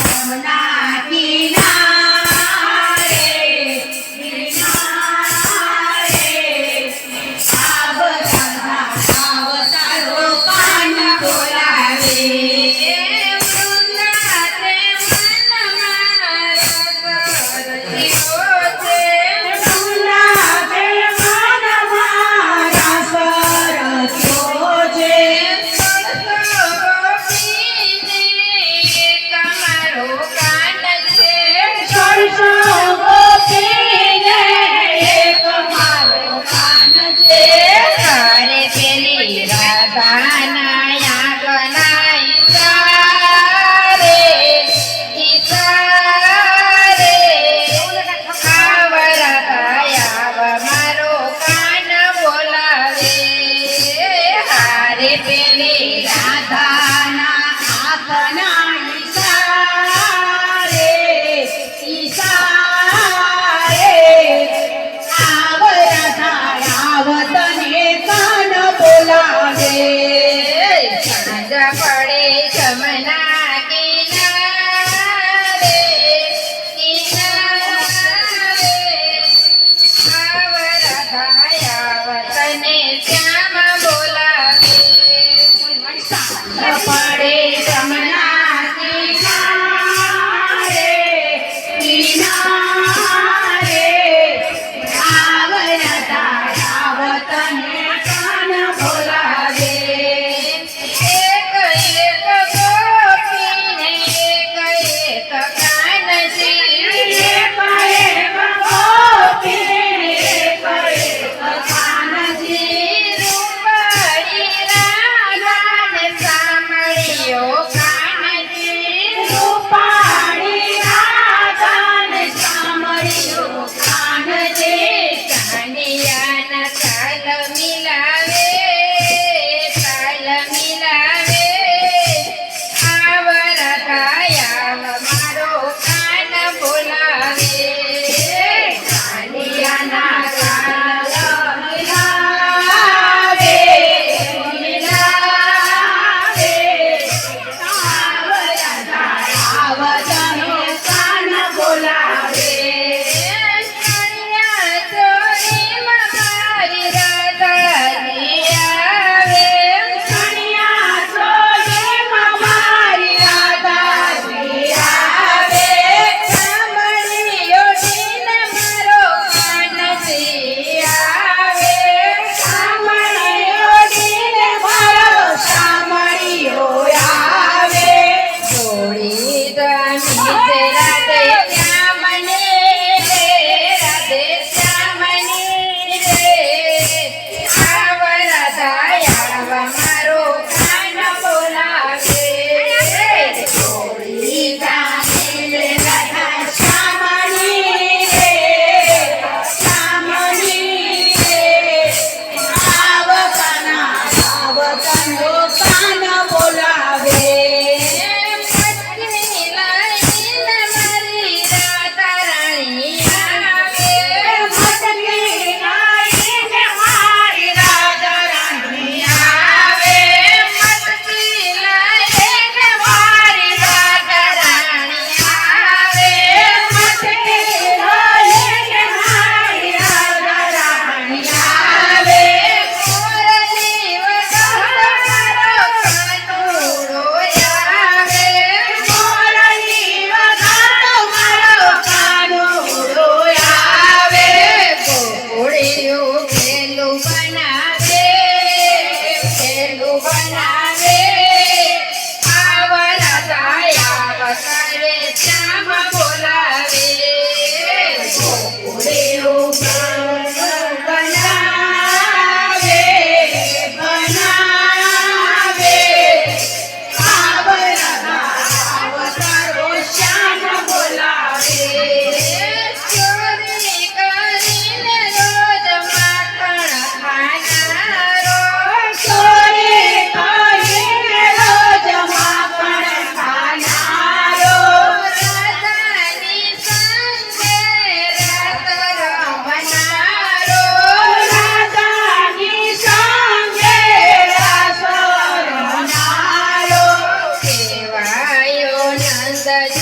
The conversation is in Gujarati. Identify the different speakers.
Speaker 1: યમુના અરે પેલી રાધાના. શ્યામ બોલાવે. પડે Bye.
Speaker 2: the